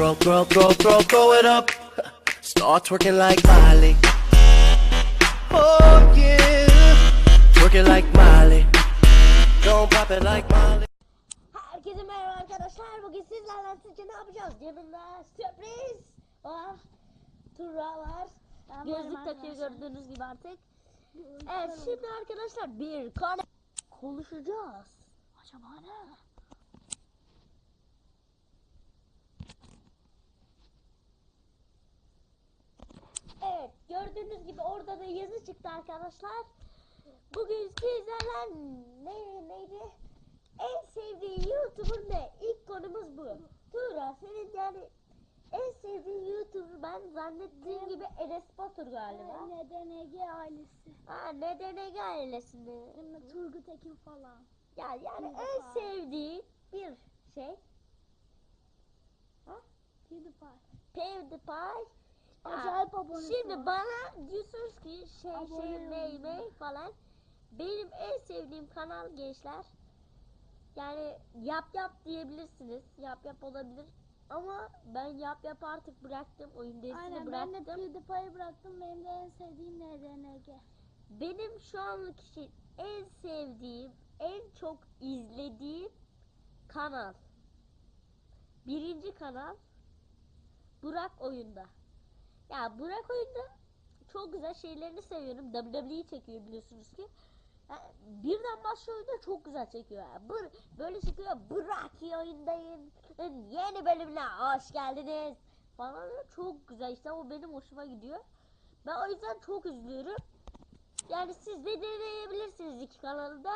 Throw, throw, throw, throw, throw it up. Start twerking like Miley. Oh yeah, twerking like Miley. Don't pop it like Miley. Herkese merhaba arkadaşlar. Bugün sizlerle sizce ne yapacağız? Yanımda sürpriz var. Tura var. Gözlük takıyor gördüğünüz gibi artık. Evet şimdi arkadaşlar bir konu konuşacağız. Acaba ne? Evet gördüğünüz gibi orada da yazı çıktı arkadaşlar. Bugün sizlerle ne, neydi? En sevdiğin YouTuber ne? İlk konumuz bu. Tuğra senin yani en sevdiğin YouTuber ben zannettiğim gibi Enes Batur galiba. Neden Ege ailesi? Ha neden Ege ailesinde? Turgut Ekin falan. Ya yani en sevdiğin bir şey PewDiePie. PewDiePie. Acayip abonesi Şimdi bana diyorsunuz ki şey Abone şey ney ney falan. Benim en sevdiğim kanal gençler. Yani yap yap diyebilirsiniz. Yap yap olabilir. Ama ben yap yap artık bıraktım. Oyun dizisini Aynen ben de bıraktım. PewDiePie'yi bıraktım. Benim de en sevdiğim Neden Ege. Benim şu anlık için en sevdiğim, en çok izlediğim kanal. Birinci kanal Burak Oyunda. Ya Burak Oyunda çok güzel şeylerini seviyorum. WWE çekiyor biliyorsunuz ki. Ya, birden başlıyor oyunda çok güzel çekiyor. Ya. Bır- böyle çıkıyor. Burak oyundayım. Yeni bölümüne hoş geldiniz. Falan çok güzel işte o benim hoşuma gidiyor. Ben o yüzden çok üzülüyorum. Yani siz de deneyebilirsiniz iki kanalı da.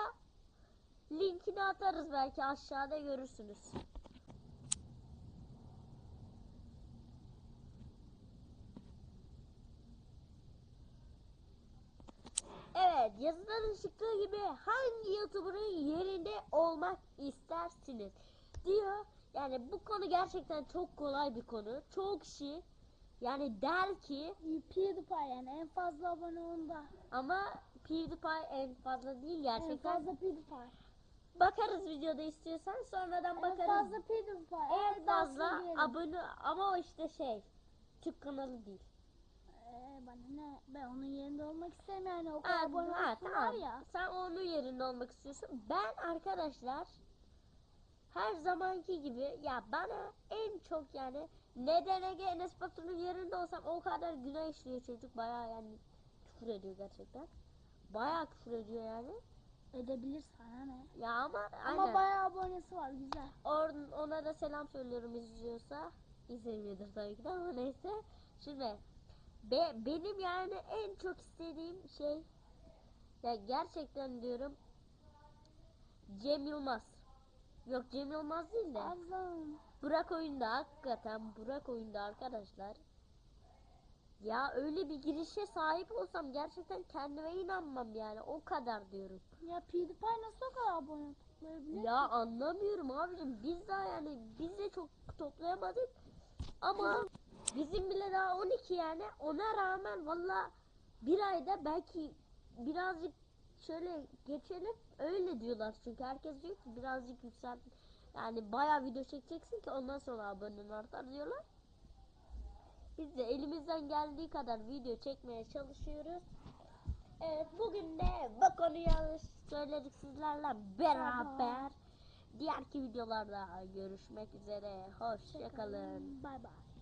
Linkini atarız belki aşağıda görürsünüz. Evet yazıların çıktığı gibi hangi YouTuber'ın yerinde olmak istersiniz diyor. Yani bu konu gerçekten çok kolay bir konu. Çok kişi yani der ki PewDiePie yani en fazla abone onda. ama PewDiePie en fazla değil En gerçekten. fazla PewDiePie. Bakarız videoda istiyorsan sonradan En bakarız. fazla PewDiePie. en fazla diyelim. abone ama o işte şey Türk kanalı değil. Ee, bana ne? Ben onun yerinde olmak isterim yani. O kadar Ha, abone ha, olsun var tamam. ya. Sen onun yerinde olmak istiyorsun. Ben arkadaşlar her zamanki gibi ya bana en çok yani neden Ege Enes Batur'un yerinde olsam o kadar günah işliyor çocuk baya yani küfür ediyor gerçekten. Baya küfür ediyor yani. Edebilir sana ne? Ya ama Ama aynen. bayağı abonesi var güzel. Or- ona da selam söylüyorum izliyorsa. İzlemiyordur tabii ki de ama neyse. Şimdi be- benim yani en çok istediğim şey ya gerçekten diyorum Cem Yılmaz. Yok Cem Yılmaz değil de Allah'ım. Burak oyunda hakikaten Burak oyunda arkadaşlar. Ya öyle bir girişe sahip olsam gerçekten kendime inanmam yani o kadar diyorum. Ya PewDiePie nasıl o kadar abone toplayabilir? Ya anlamıyorum abicim. Biz daha yani biz de çok toplayamadık. Ama bizim bile daha 12 yani. Ona rağmen valla bir ayda belki birazcık şöyle geçelim. Öyle diyorlar çünkü herkes diyor ki birazcık yükselt. Yani bayağı video çekeceksin ki ondan sonra abonen artar diyorlar. Biz de elimizden geldiği kadar video çekmeye çalışıyoruz. Evet bugün de bu konuyu söyledik sizlerle beraber. Diğerki videolarda görüşmek üzere. Hoşçakalın. Bay bay.